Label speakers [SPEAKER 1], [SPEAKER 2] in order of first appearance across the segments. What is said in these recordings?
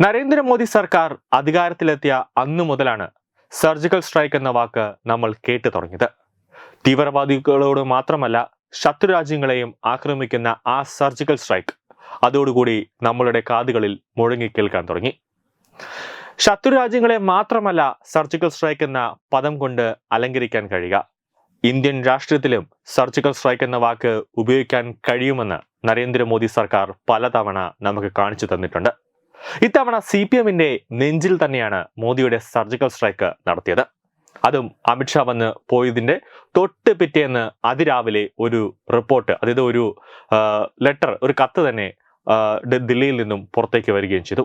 [SPEAKER 1] നരേന്ദ്രമോദി സർക്കാർ അധികാരത്തിലെത്തിയ അന്നു മുതലാണ് സർജിക്കൽ സ്ട്രൈക്ക് എന്ന വാക്ക് നമ്മൾ കേട്ടു തുടങ്ങിയത്. തീവ്രവാദികളോട് മാത്രമല്ല ശത്രുരാജ്യങ്ങളെയും ആക്രമിക്കുന്ന ആ സർജിക്കൽ സ്ട്രൈക്ക് അതോടുകൂടി നമ്മളുടെ കാതുകളിൽ മുഴങ്ങി കേൾക്കാൻ തുടങ്ങി ശത്രുരാജ്യങ്ങളെ മാത്രമല്ല സർജിക്കൽ സ്ട്രൈക്ക് എന്ന പദം കൊണ്ട് അലങ്കരിക്കാൻ കഴിയുക. ഇന്ത്യൻ രാഷ്ട്രീയത്തിലും സർജിക്കൽ സ്ട്രൈക്ക് എന്ന വാക്ക് ഉപയോഗിക്കാൻ കഴിയുമെന്ന് നരേന്ദ്രമോദി സർക്കാർ പലതവണ നമുക്ക് കാണിച്ചു തന്നിട്ടുണ്ട്. ഇത്തവണ സി പി എമ്മിന്റെ നെഞ്ചിൽ തന്നെയാണ് മോദിയുടെ സർജിക്കൽ സ്ട്രൈക്ക് നടത്തിയത്. അതും അമിത്ഷാ വന്ന് പോയതിന്റെ തൊട്ട് പിറ്റേന്ന് അതിരാവിലെ ഒരു റിപ്പോർട്ട് അതായത് ഒരു ലെറ്റർ ഒരു കത്ത് തന്നെ ദില്ലിയിൽ നിന്നും പുറത്തേക്ക് വരികയും ചെയ്തു.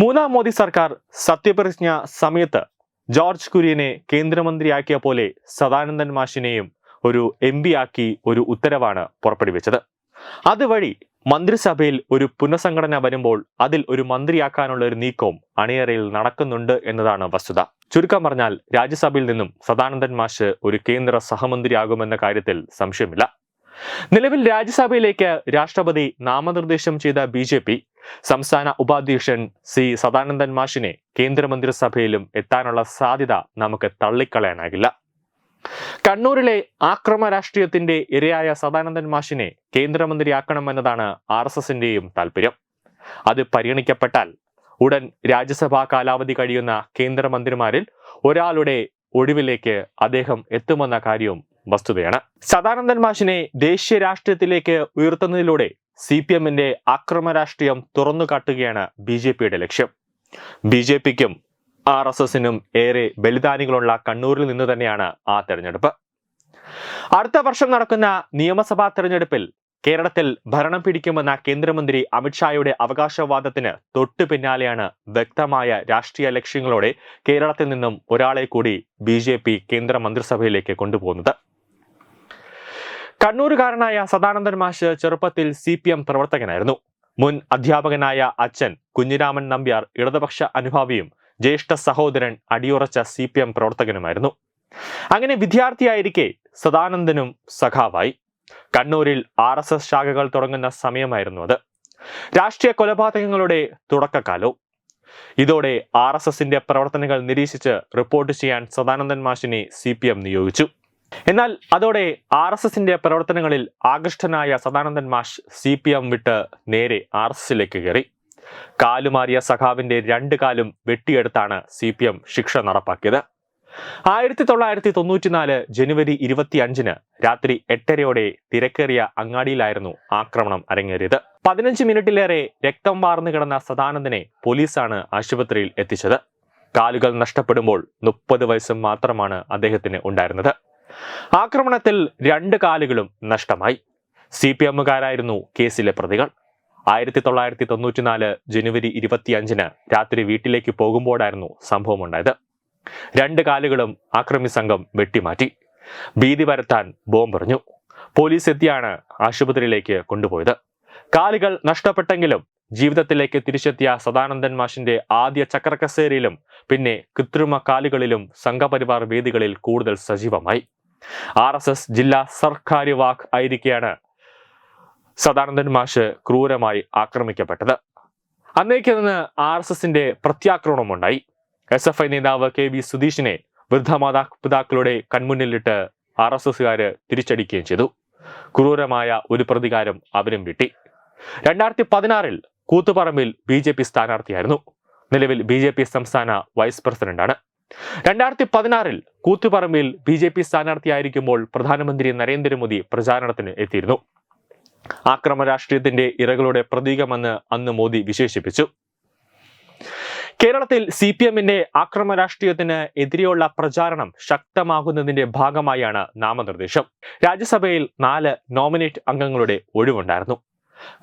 [SPEAKER 1] മൂന്നാം മോദി സർക്കാർ സത്യപ്രതിജ്ഞ സമയത്ത് ജോർജ് കുര്യനെ കേന്ദ്രമന്ത്രിയാക്കിയ പോലെ സദാനന്ദൻ മാഷിനെയും ഒരു എം ആക്കി ഒരു ഉത്തരവാണ് പുറപ്പെടുവിച്ചത്. അതുവഴി മന്ത്രിസഭയിൽ ഒരു പുനഃസംഘടന വരുമ്പോൾ അതിൽ ഒരു മന്ത്രിയാക്കാനുള്ള ഒരു നീക്കവും അണിയറയിൽ നടക്കുന്നുണ്ട് എന്നതാണ് വസ്തുത. ചുരുക്കം പറഞ്ഞാൽ രാജ്യസഭയിൽ നിന്നും സദാനന്ദൻ മാഷ് ഒരു കേന്ദ്ര സഹമന്ത്രിയാകുമെന്ന കാര്യത്തിൽ സംശയമില്ല. നിലവിൽ രാജ്യസഭയിലേക്ക് രാഷ്ട്രപതി നാമനിർദ്ദേശം ചെയ്ത ബി ജെ പി സംസ്ഥാന ഉപാധ്യക്ഷൻ സി സദാനന്ദൻ മാഷിനെ കേന്ദ്രമന്ത്രിസഭയിലും എത്താനുള്ള സാധ്യത നമുക്ക് തള്ളിക്കളയാനാകില്ല. കണ്ണൂരിലെ ആക്രമ രാഷ്ട്രീയത്തിന്റെ ഇരയായ സദാനന്ദൻ മാഷിനെ കേന്ദ്രമന്ത്രിയാക്കണമെന്നതാണ് ആർ എസ് എസിന്റെയും താല്പര്യം. അത് പരിഗണിക്കപ്പെട്ടാൽ ഉടൻ രാജ്യസഭാ കാലാവധി കഴിയുന്ന കേന്ദ്രമന്ത്രിമാരിൽ ഒരാളുടെ ഒഴിവിലേക്ക് അദ്ദേഹം എത്തുമെന്ന കാര്യവും വസ്തുതയാണ്. സദാനന്ദൻ മാഷിനെ ദേശീയ രാഷ്ട്രീയത്തിലേക്ക് ഉയർത്തുന്നതിലൂടെ സി പി എമ്മിന്റെ അക്രമ രാഷ്ട്രീയം തുറന്നു കാട്ടുകയാണ് ബി ജെ പിയുടെ ലക്ഷ്യം. ബി ജെ പിക്കും ആർ എസ് എസിനും ഏറെ ബലിദാനികളുള്ള കണ്ണൂരിൽ നിന്ന് തന്നെയാണ് ആ തെരഞ്ഞെടുപ്പ്. അടുത്ത വർഷം നടക്കുന്ന നിയമസഭാ തെരഞ്ഞെടുപ്പിൽ കേരളത്തിൽ ഭരണം പിടിക്കുമെന്ന കേന്ദ്രമന്ത്രി അമിത്ഷായുടെ അവകാശവാദത്തിന് തൊട്ടു പിന്നാലെയാണ് വ്യക്തമായ രാഷ്ട്രീയ ലക്ഷ്യങ്ങളോടെ കേരളത്തിൽ നിന്നും ഒരാളെ കൂടി ബി ജെ പി കേന്ദ്ര മന്ത്രിസഭയിലേക്ക് കൊണ്ടുപോകുന്നത്. കണ്ണൂരുകാരനായ സദാനന്ദൻ മാഷ് ചെറുപ്പത്തിൽ സി പി എം പ്രവർത്തകനായിരുന്നു. മുൻ അധ്യാപകനായ അച്ഛൻ കുഞ്ഞിരാമൻ നമ്പ്യാർ ഇടതുപക്ഷ അനുഭാവിയും ജ്യേഷ്ഠ സഹോദരൻ അടിയുറച്ച സി പി എം പ്രവർത്തകനുമായിരുന്നു. അങ്ങനെ വിദ്യാർത്ഥിയായിരിക്കെ സദാനന്ദനും സഖാവായി. കണ്ണൂരിൽ ആർ എസ് എസ് ശാഖകൾ തുടങ്ങുന്ന സമയമായിരുന്നു അത്. രാഷ്ട്രീയ കൊലപാതകങ്ങളുടെ തുടക്കകാലവും. ഇതോടെ ആർ എസ് എസിന്റെ പ്രവർത്തനങ്ങൾ നിരീക്ഷിച്ച് റിപ്പോർട്ട് ചെയ്യാൻ സദാനന്ദൻ മാഷിനെ സി പി എം നിയോഗിച്ചു. എന്നാൽ അതോടെ ആർ എസ് എസിന്റെ പ്രവർത്തനങ്ങളിൽ ആകൃഷ്ടനായ സദാനന്ദൻ മാഷ് സി പി എം വിട്ട് നേരെ ആർ എസ് എസിലേക്ക് കയറി. കാലുമാറിയ സഖാവിന്റെ രണ്ട് കാലും വെട്ടിയെടുത്താണ് സി പി എം ശിക്ഷ നടപ്പാക്കിയത്. ആയിരത്തി തൊള്ളായിരത്തി തൊണ്ണൂറ്റിനാല് ജനുവരി ഇരുപത്തി അഞ്ചിന് രാത്രി എട്ടരയോടെ തിരക്കേറിയ അങ്ങാടിയിലായിരുന്നു ആക്രമണം അരങ്ങേറിയത്. പതിനഞ്ച് മിനിറ്റിലേറെ രക്തം വാർന്നു കിടന്ന സദാനന്ദനെ പോലീസാണ് ആശുപത്രിയിൽ എത്തിച്ചത്. കാലുകൾ നഷ്ടപ്പെടുമ്പോൾ മുപ്പത് വയസ്സ് മാത്രമാണ് അദ്ദേഹത്തിന് ഉണ്ടായിരുന്നത്. ആക്രമണത്തിൽ രണ്ട് കാലുകളും നഷ്ടമായി. സി പി എമ്മുകാരായിരുന്നു കേസിലെ പ്രതികൾ. ആയിരത്തി തൊള്ളായിരത്തി തൊണ്ണൂറ്റിനാല് ജനുവരി ഇരുപത്തിയഞ്ചിന് രാത്രി വീട്ടിലേക്ക് പോകുമ്പോഴായിരുന്നു സംഭവമുണ്ടായത്. രണ്ട് കാലുകളും ആക്രമി സംഘം വെട്ടിമാറ്റി. ഭീതി പരത്താൻ ബോംബെറിഞ്ഞു പോലീസ് എത്തിയാണ് ആശുപത്രിയിലേക്ക് കൊണ്ടുപോയത്. കാലുകൾ നഷ്ടപ്പെട്ടെങ്കിലും ജീവിതത്തിലേക്ക് തിരിച്ചെത്തിയ സദാനന്ദൻ മാഷിന്റെ ആദ്യ ചക്രക്കസേരയിലും പിന്നെ കൃത്രിമ കാലുകളിലും സംഘപരിവാർ വേദികളിൽ കൂടുതൽ സജീവമായി. ആർ ജില്ലാ സർക്കാര്യവാഹ് ആയിരിക്കെയാണ് സദാനന്ദൻ മാഷ് ക്രൂരമായി ആക്രമിക്കപ്പെട്ടത്. അന്നേക്ക് നിന്ന് ആർ എസ് എസിന്റെ പ്രത്യാക്രമണമുണ്ടായി. എസ് എഫ് ഐ നേതാവ് കെ വി സുധീഷിനെ വൃദ്ധമാതാപിതാക്കളുടെ കൺമുന്നിലിട്ട് ആർ എസ് എസുകാര് തിരിച്ചടിക്കുകയും ചെയ്തു. ക്രൂരമായ ഒരു പ്രതികാരം അവരും വിട്ടി. രണ്ടായിരത്തി പതിനാറിൽ കൂത്തുപറമ്പിൽ ബി ജെ പി സ്ഥാനാർത്ഥിയായിരുന്നു. നിലവിൽ ബി ജെ പി സംസ്ഥാന വൈസ് പ്രസിഡന്റാണ്. രണ്ടായിരത്തി പതിനാറിൽ കൂത്തുപറമ്പിൽ ബി ജെ പി സ്ഥാനാർത്ഥിയായിരിക്കുമ്പോൾ പ്രധാനമന്ത്രി നരേന്ദ്രമോദി പ്രചാരണത്തിന് എത്തിയിരുന്നു. ആക്രമ രാഷ്ട്രീയത്തിന്റെ ഇരകളുടെ പ്രതീകമെന്ന് അന്ന് മോദി വിശേഷിപ്പിച്ചു. കേരളത്തിൽ സി പി എമ്മിന്റെ ആക്രമ രാഷ്ട്രീയത്തിന് എതിരെയുള്ള പ്രചാരണം ശക്തമാകുന്നതിന്റെ ഭാഗമായാണ് നാമനിർദ്ദേശം. രാജ്യസഭയിൽ നാല് നോമിനേറ്റ് അംഗങ്ങളുടെ ഒഴിവുണ്ടായിരുന്നു.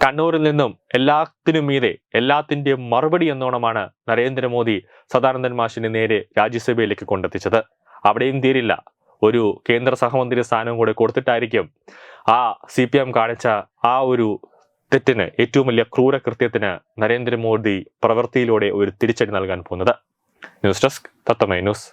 [SPEAKER 1] കണ്ണൂരിൽ നിന്നും എല്ലാത്തിനും മീതെ എല്ലാത്തിന്റെ മറുപടി എന്നോണമാണ് നരേന്ദ്രമോദി സദാനന്ദൻ മാഷിനെ നേരെ രാജ്യസഭയിലേക്ക് കൊണ്ടെത്തിച്ചത്. അവിടെയും തീരില്ല. ഒരു കേന്ദ്ര സഹമന്ത്രി സ്ഥാനവും കൂടെ കൊടുത്തിട്ടായിരിക്കും ആ സി പി എം കാണിച്ച ആ ഒരു തെറ്റിന് ഏറ്റവും വലിയ ക്രൂരകൃത്യത്തിന് നരേന്ദ്രമോദി പ്രവൃത്തിയിലൂടെ ഒരു തിരിച്ചടി നൽകാൻ പോകുന്നത്. ന്യൂസ് ഡെസ്ക് തത്തമൈ ന്യൂസ്.